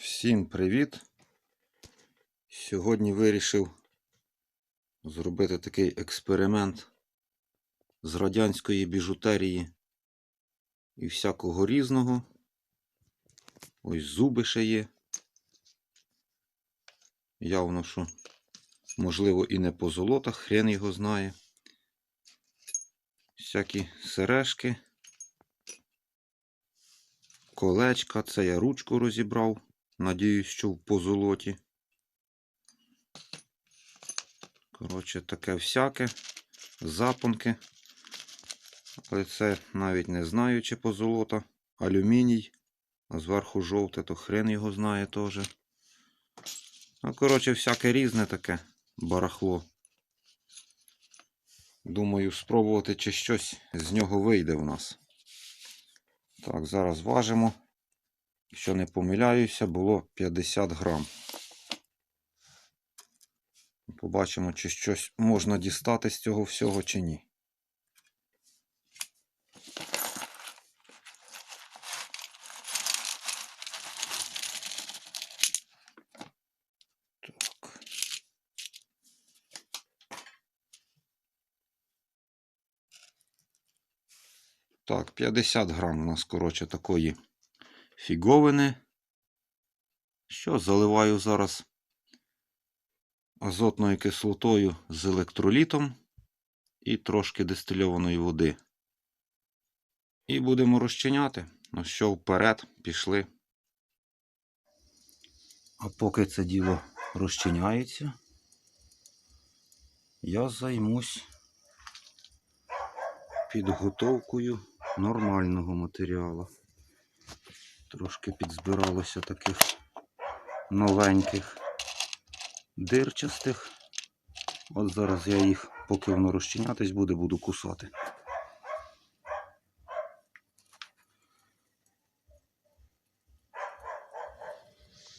Всім привіт! Сьогодні вирішив зробити такий експеримент з радянської біжутерії і всякого різного. Ось зуби ще є. Явно, що можливо і не по золотах, хрен його знає. Всякі сережки. Колечка, це я ручку розібрав. Надіюсь, що в позолоті. Коротше, таке всяке. Запонки. Але це навіть не знаю, чи позолота. Алюміній. А зверху жовте, то хрен його знає теж. Ну, коротше, всяке різне таке барахло. Думаю, спробувати, чи щось з нього вийде в нас. Так, зараз важимо. Якщо не помиляюся, було 50 грам. Побачимо, чи щось можна дістати з цього всього, чи ні. Так. Так, 50 грам у нас, коротше, такої фіговини. Що заливаю зараз азотною кислотою з електролітом і трошки дистильованої води. І будемо розчиняти. Ну що, вперед, пішли. А поки це діло розчиняється, я займусь підготовкою нормального матеріалу. Трошки підзбиралося таких новеньких дирчастих. От зараз я їх, поки воно розчинятись буде, буду кусати.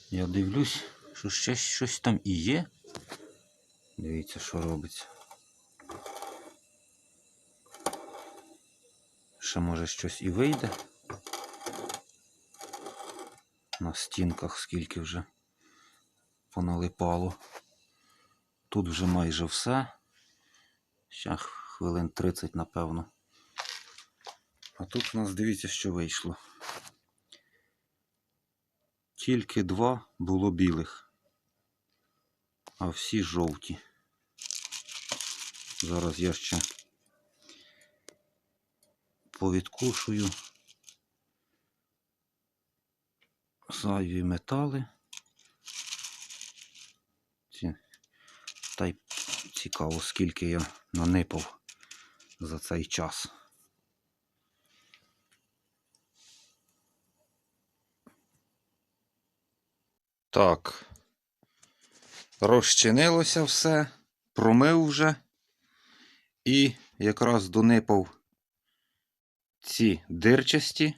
Я дивлюсь, що ще щось там і є. Дивіться, що робиться. Ще може щось і вийде. На стінках скільки вже поналипало. Тут вже майже все. Ще хвилин 30, напевно. А тут у нас дивіться, що вийшло. Тільки два було білих, а всі жовті. Зараз я ще повідкушую зайві метали. Ці, та й цікаво, скільки я нанипав за цей час. Так. Розчинилося все, промив вже і якраз донипав ці дирчасті,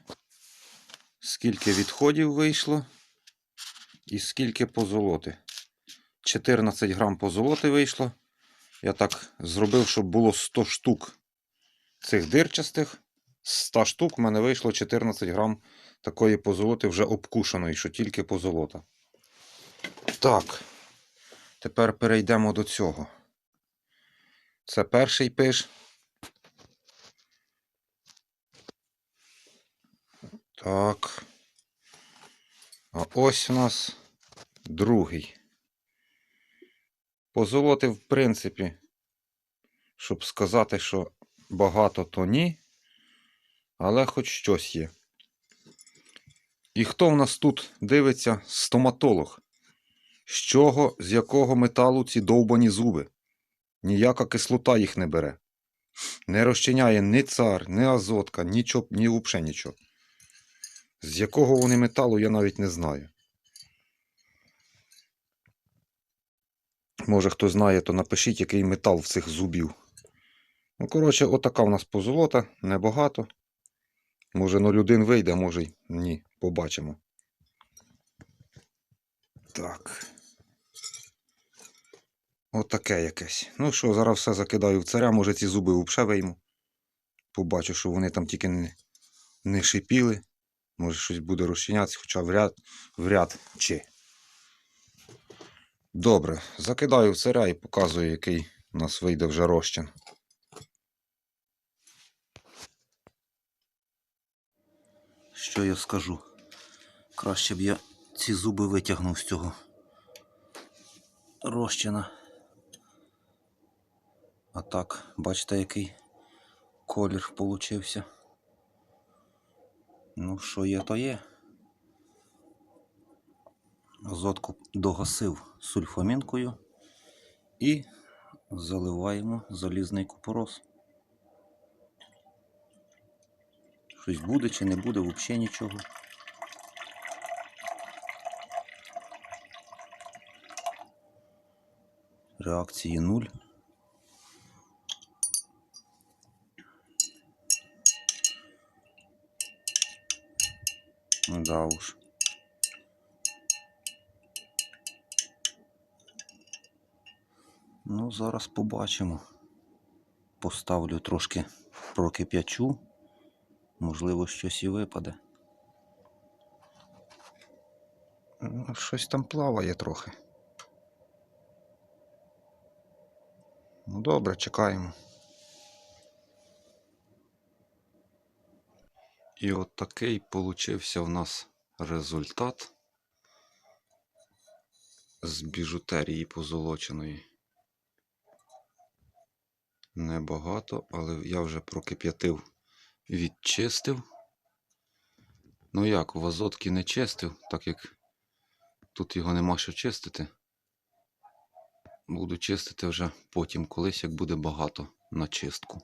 скільки відходів вийшло і скільки позолоти. 14 грам позолоти вийшло. Я так зробив, щоб було 100 штук цих дирчастих. З 100 штук в мене вийшло 14 грам такої позолоти вже обкушеної, що тільки позолота. Так, тепер перейдемо до цього. Це перший пиш. Так. А ось у нас другий. Позолоти, в принципі, щоб сказати, що багато, то ні. Але хоч щось є. І хто в нас тут дивиться? Стоматолог. З чого, з якого металу ці довбані зуби? Ніяка кислота їх не бере. Не розчиняє ні цар, ні азотка, нічого, ні взагалі нічого. З якого вони металу, я навіть не знаю. Може хто знає, то напишіть, який метал в цих зубів. Ну, коротше, отака в нас позолота, небагато. Може 0,1 вийде, може й ні. Побачимо. Так. Отаке якесь. Ну що, зараз все закидаю в царя, може ці зуби взагалі вийму. Побачу, що вони там тільки не, не шипіли. Може щось буде розчинятися, хоча вряд, вряд чи. Добре, закидаю в царя і показую, який у нас вийде вже розчин. Що я скажу? Краще б я ці зуби витягнув з цього розчина. А так, бачите, який колір получився. Ну, що є, то є. Азотку догасив сульфамінкою і заливаємо залізний купорос. Щось буде чи не буде, взагалі нічого. Реакції нуль. Да уж. Ну, зараз побачимо. Поставлю трошки прокип'ячу. Можливо, щось і випаде. Ну, Щось там плаває трохи. Ну, добре, чекаємо. І от такий получився в нас результат з біжутерії позолоченої. Небагато, але я вже прокип'ятив, відчистив. Ну як, в азотки не чистив, так як тут його нема що чистити. Буду чистити вже потім, колись, як буде багато на чистку.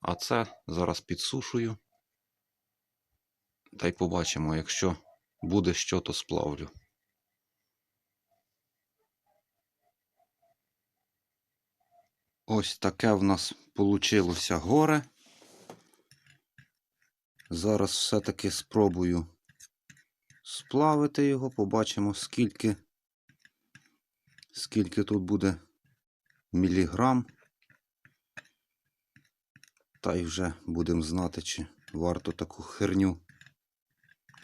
А це зараз підсушую. Та й побачимо, якщо буде що, то сплавлю. Ось таке в нас получилося горе. Зараз все-таки спробую сплавити його, побачимо, скільки, скільки тут буде міліграм. Та й вже будемо знати, чи варто таку херню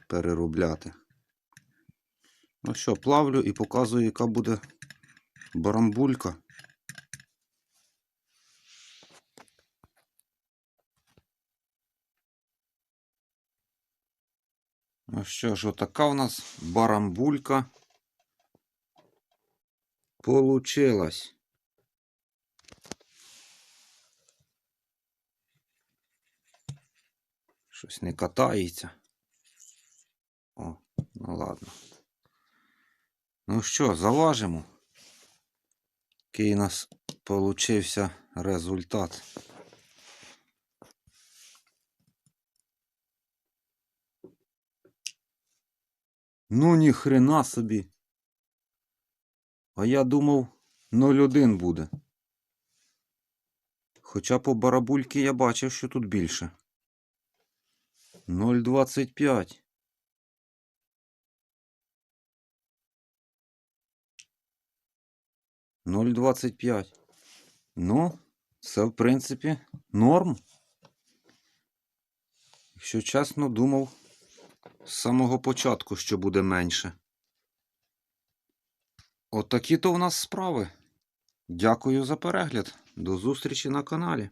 переробляти. Ну що, плавлю і показую, яка буде барамбулька. Ну що ж, отака у нас барамбулька получилась. Щось не катається. Ну ладно. Ну що, заважимо. Який у нас получився результат. Ну ні хрена собі. А я думав 0,1 буде. Хоча по барабульки я бачив, що тут більше. 0,25. Ноль двадцять п'ять. Ну, це, в принципі, норм. Якщо чесно, думав з самого початку, що буде менше. Отакі то в нас справи. Дякую за перегляд. До зустрічі на каналі.